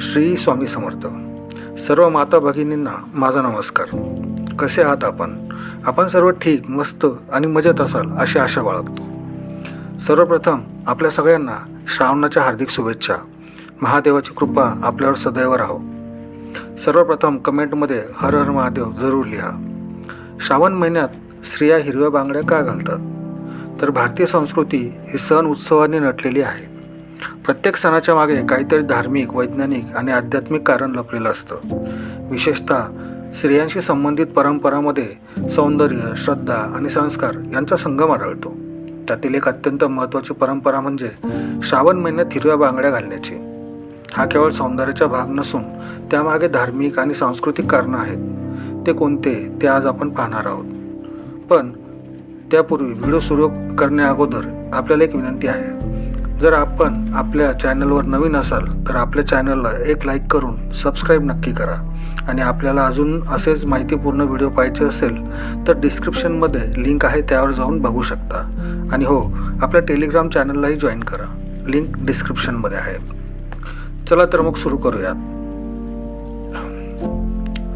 श्री स्वामी समर्थ. सर्व माता भगिनींना माझा नमस्कार. कसे आहात आपण? आपण सर्व ठीक मस्त आणि मजेत असाल अशी आशा बाळगतो. सर्वप्रथम आपल्या सगळ्यांना श्रावणाच्या हार्दिक शुभेच्छा. महादेवाची कृपा आपल्यावर सदैव राहो. सर्वप्रथम कमेंटमध्ये हर हर महादेव जरूर लिहा. श्रावण महिन्यात स्त्रिया हिरव्या बांगड्या का घालतात? तर भारतीय संस्कृती ही सण उत्सवाने नटलेली आहे. प्रत्येक सणाच्या मागे काहीतरी धार्मिक वैज्ञानिक आणि आध्यात्मिक कारण लपलेलं असतं. विशेषतः स्त्रियांशी संबंधित परंपरामध्ये सौंदर्य श्रद्धा आणि संस्कार यांचा संगम आढळतो. त्यातील एक अत्यंत महत्त्वाची परंपरा म्हणजे श्रावण महिन्यात हिरव्या बांगड्या घालण्याची. हा केवळ सौंदर्याचा भाग नसून त्यामागे धार्मिक आणि सांस्कृतिक कारणं आहेत. ते कोणते ते आज आपण पाहणार आहोत. पण त्यापूर्वी व्हिडिओ सुरू करण्याअगोदर आपल्याला एक विनंती आहे. जर आपण आपल्या चॅनलवर नवीन असाल तर आपल्या चॅनलला एक लाईक करून सबस्क्राईब नक्की करा. आणि आपल्याला अजून असेच माहितीपूर्ण व्हिडिओ पाहिजे असेल तर डिस्क्रिप्शनमध्ये लिंक आहे त्यावर जाऊन बघू शकता. आणि हो आपल्या टेलिग्राम चॅनललाही जॉईन करा. लिंक डिस्क्रिप्शनमध्ये आहे. चला तर मग सुरू करूयात.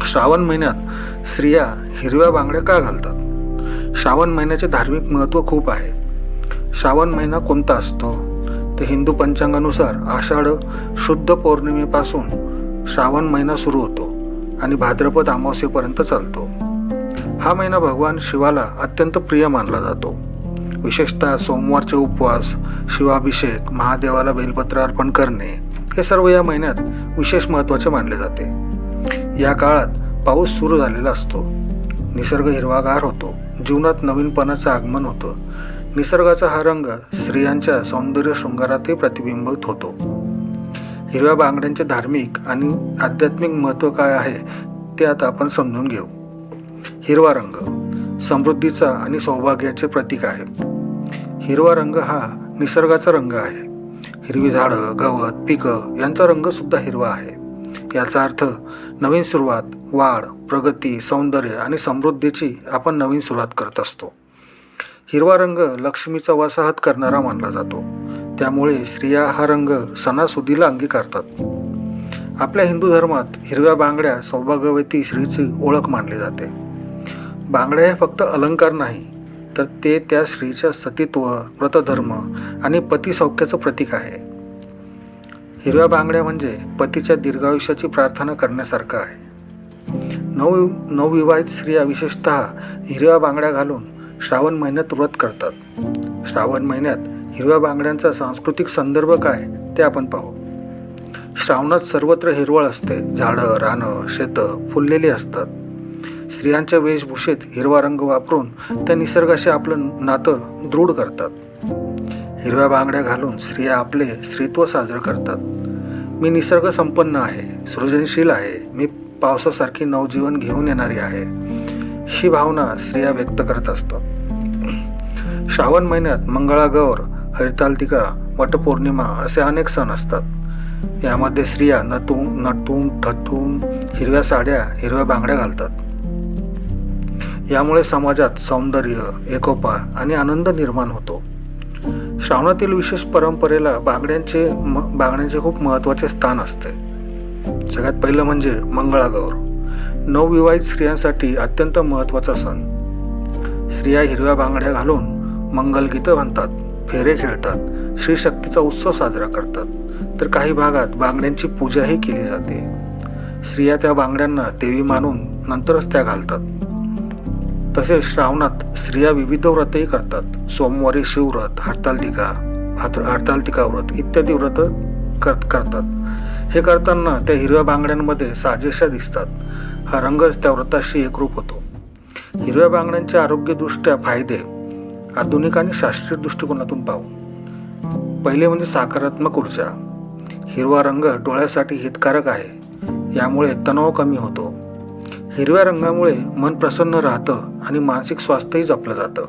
श्रावण महिन्यात स्त्रिया हिरव्या बांगड्या का घालतात? श्रावण महिन्याचे धार्मिक महत्त्व खूप आहे. श्रावण महिना कोणता असतो? तर हिंदू पंचांगानुसार आषाढ शुद्ध पौर्णिमेपासून श्रावण महिना सुरू होतो आणि भाद्रपद अमावस्येपर्यंत चालतो. हा महिना भगवान शिवाला अत्यंत प्रिय मानला जातो. विशेषतः सोमवारचे उपवास शिवाभिषेक महादेवाला बेलपत्र अर्पण करणे हे सर्व या महिन्यात विशेष महत्त्वाचे मानले जाते. या काळात पाऊस सुरू झालेला असतो. निसर्ग हिरवागार होतो. जीवनात नवीनपणाचं आगमन होतं. निसर्गाचा हा रंग स्त्रियांच्या सौंदर्य शृंगारातही प्रतिबिंबित होतो. हिरव्या बांगड्यांचे धार्मिक आणि आध्यात्मिक महत्त्व काय आहे ते आता आपण समजून घेऊ. हिरवा रंग समृद्धीचा आणि सौभाग्याचे प्रतीक आहे. हिरवा रंग हा निसर्गाचा रंग आहे. हिरवी झाडं गवत पिकं यांचा रंगसुद्धा हिरवा आहे. याचा अर्थ नवीन सुरुवात वाढ प्रगती सौंदर्य आणि समृद्धीची आपण नवीन सुरुवात करत असतो. हिरवा रंग लक्ष्मीचा वसाहत करणारा मानला जातो. त्यामुळे स्त्रिया हा रंग सणासुदीला अंगीकारतात. आपल्या हिंदू धर्मात हिरव्या बांगड्या सौभाग्यवती स्त्रीची ओळख मानली जाते. बांगड्या हे फक्त अलंकार नाही तर ते त्या स्त्रीच्या सतीत्व व्रतधर्म आणि पतिसौख्याचं प्रतीक आहे. हिरव्या बांगड्या म्हणजे पतीच्या दीर्घायुष्याची प्रार्थना करण्यासारखं आहे. नव नवविवाहित स्त्रिया विशेषतः हिरव्या बांगड्या घालून श्रावण महिन्यात व्रत करतात. श्रावण महिन्यात हिरव्या बांगड्यांचा सांस्कृतिक संदर्भ काय ते आपण पाहू. श्रावणात सर्वत्र हिरवळ असते. झाडं रानं शेतं फुललेली असतात. स्त्रियांच्या वेशभूषेत हिरवा रंग वापरून त्या निसर्गाशी आपलं नातं दृढ करतात. हिरव्या बांगड्या घालून स्त्रिया आपले स्त्रीत्व साजरं करतात. मी निसर्ग संपन्न आहे सृजनशील आहे. मी पावसासारखी नवजीवन घेऊन येणारी आहे. ही भावना स्त्रिया व्यक्त करत असतात. श्रावण महिन्यात मंगळागौर हरितालतिका वटपौर्णिमा असे अनेक सण असतात. यामध्ये स्त्रिया नटून नटून ठटून हिरव्या साड्या हिरव्या बांगड्या घालतात. यामुळे समाजात सौंदर्य एकोपा आणि आनंद निर्माण होतो. श्रावणातील विशेष परंपरेला बांगड्यांचे म बांगड्यांचे खूप महत्त्वाचे स्थान असते. सगळ्यात पहिलं म्हणजे मंगळागौर नवविवाहित स्त्रियांसाठी अत्यंत महत्त्वाचा सण. स्त्रिया हिरव्या बांगड्या घालून मंगलगीतं म्हणतात फेरे खेळतात श्रीशक्तीचा उत्सव साजरा करतात. तर काही भागात बांगड्यांची पूजाही केली जाते. स्त्रिया त्या बांगड्यांना देवी मानून नंतरच त्या घालतात. तसेच श्रावणात स्त्रिया विविध व्रतही करतात. सोमवारी शिवव्रत हरतालतिका हत हरतालतिका व्रत इत्यादी व्रत कर करतात. हे करताना त्या हिरव्या बांगड्यांमध्ये साजेशा दिसतात. हा रंगच त्या व्रताशी एकरूप होतो. हिरव्या बांगड्यांचे आरोग्यदृष्ट्या फायदे आधुनिक आणि शास्त्रीय दृष्टिकोनातून पाहू. पहिले म्हणजे सकारात्मक ऊर्जा. हिरवा रंग डोळ्यासाठी हितकारक आहे. यामुळे तणाव कमी होतो. हिरव्या रंगामुळे मन प्रसन्न राहतं आणि मानसिक स्वास्थ्यही जपलं जातं.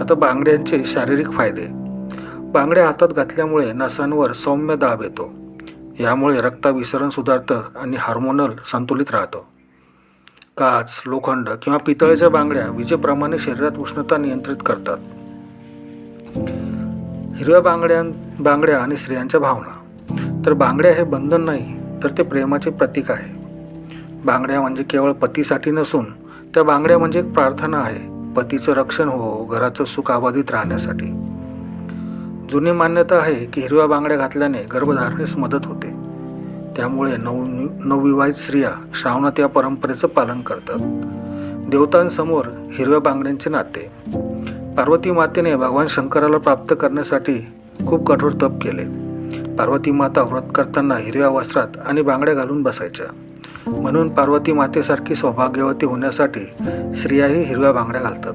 आता बांगड्यांचे शारीरिक फायदे. बांगड्या हातात घातल्यामुळे नसांवर सौम्य दाब येतो. यामुळे रक्ताभिसरण सुधारतं आणि हार्मोनल संतुलित राहतं. काच लोखंड किंवा पितळेच्या बांगड्या विजेप्रमाणे शरीरात उष्णता नियंत्रित करतात. हिरव्या बांगड्या बांगड्या आणि स्त्रियांच्या भावना. तर बांगड्या हे बंधन नाही तर ते प्रेमाचे प्रतीक आहे. बांगड्या म्हणजे केवळ पतीसाठी नसून त्या बांगड्या म्हणजे एक प्रार्थना आहे पतीचं रक्षण हो घराचं सुख अबाधित राहण्यासाठी. जुनी मान्यता आहे की हिरव्या बांगड्या घातल्याने गर्भधारणेस मदत होते. त्यामुळे नव नवविवाहित स्त्रिया श्रावणात या परंपरेचं पालन करतात. देवतांसमोर हिरव्या बांगड्यांचे नाते. पार्वती मातेने भगवान शंकराला प्राप्त करण्यासाठी खूप कठोर तप केले. पार्वती माता व्रत करताना हिरव्या वस्त्रात आणि बांगड्या घालून बसायच्या. म्हणून पार्वती मातेसारखी सौभाग्यवती होण्यासाठी स्त्रियाही हिरव्या बांगड्या घालतात.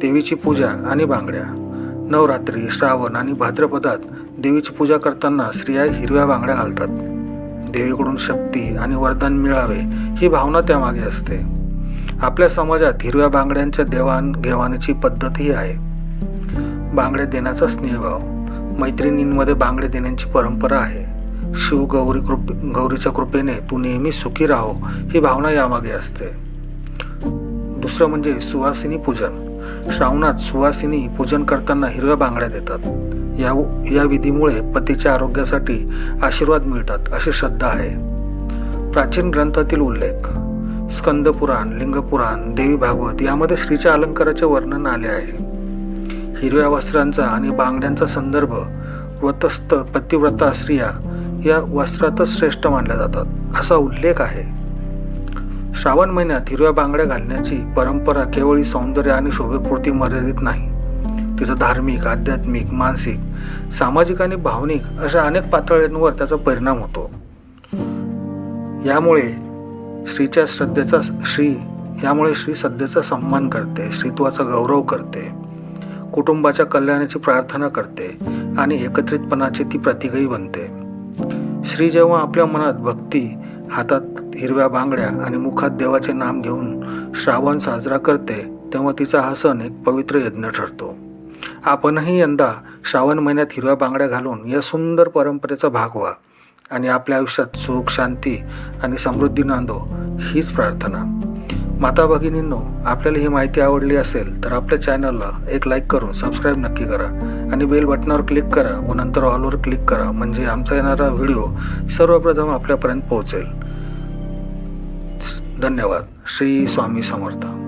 देवीची पूजा आणि बांगड्या. नवरात्री श्रावण आणि भाद्रपदात देवीची पूजा करताना स्त्रिया हिरव्या बांगड्या घालतात. देवीकडून शक्ती आणि वरदान मिळावे ही भावना त्यामागे असते. आपल्या समाजात हिरव्या बांगड्यांच्या देवाणघेवाणीची पद्धतही आहे. बांगड्या देण्याचा स्नेहभाव मैत्रिणींमध्ये बांगडे देण्याची परंपरा आहे. शिव गौरी कृप गौरीच्या कृपेने तू नेहमी सुखी राहो ही भावना यामागे असते. दुसरं म्हणजे सुवासिनी पूजन. श्रावणात सुवासिनी पूजन करताना हिरव्या बांगड्या देतात. या या विधीमुळे पतीच्या आरोग्यासाठी आशीर्वाद मिळतात अशी श्रद्धा आहे. प्राचीन ग्रंथातील उल्लेख स्कंदपुराण लिंगपुराण देवी भागवत यामध्ये स्त्रीच्या अलंकाराचे वर्णन आले आहे. हिरव्या वस्त्रांचा आणि बांगड्यांचा संदर्भ व्रतस्थ पतिव्रता स्त्रिया या वस्त्रातच श्रेष्ठ मानल्या जातात असा उल्लेख आहे. श्रावण महिन्यात हिरव्या बांगड्या घालण्याची परंपरा केवळ सौंदर्य आणि शोभेपुरती मर्यादित नाही. तिचं धार्मिक आध्यात्मिक मानसिक सामाजिक आणि भावनिक अशा अनेक पातळ्यांवर त्याचा परिणाम होतो. यामुळे स्त्रीच्या श्रद्धेचा श्री यामुळे श्री सध्याचा सन्मान करते स्त्रीत्वाचा गौरव करते कुटुंबाच्या कल्याणाची प्रार्थना करते आणि एकत्रितपणाची ती प्रतिकही बनते. श्री जेव्हा आपल्या मनात भक्ती हातात हिरव्या बांगड्या आणि मुखात देवाचे नाम घेऊन श्रावण साजरा करते तेव्हा तिचा हा सण एक पवित्र यज्ञ ठरतो. आपणही यंदा श्रावण महिन्यात हिरव्या बांगड्या घालून या सुंदर परंपरेचा भाग व्हा आणि आपल्या आयुष्यात सुख शांती आणि समृद्धी नांदो हीच प्रार्थना. माता भगिनींनो आपल्याला ही माहिती आवडली असेल तर आपल्या चॅनलला एक लाईक करून सबस्क्राईब नक्की करा आणि बेल बटनावर क्लिक करा व नंतर ऑलवर क्लिक करा म्हणजे आमचा येणारा व्हिडिओ सर्वप्रथम आपल्यापर्यंत पोहोचेल. धन्यवाद. श्री स्वामी समर्थ.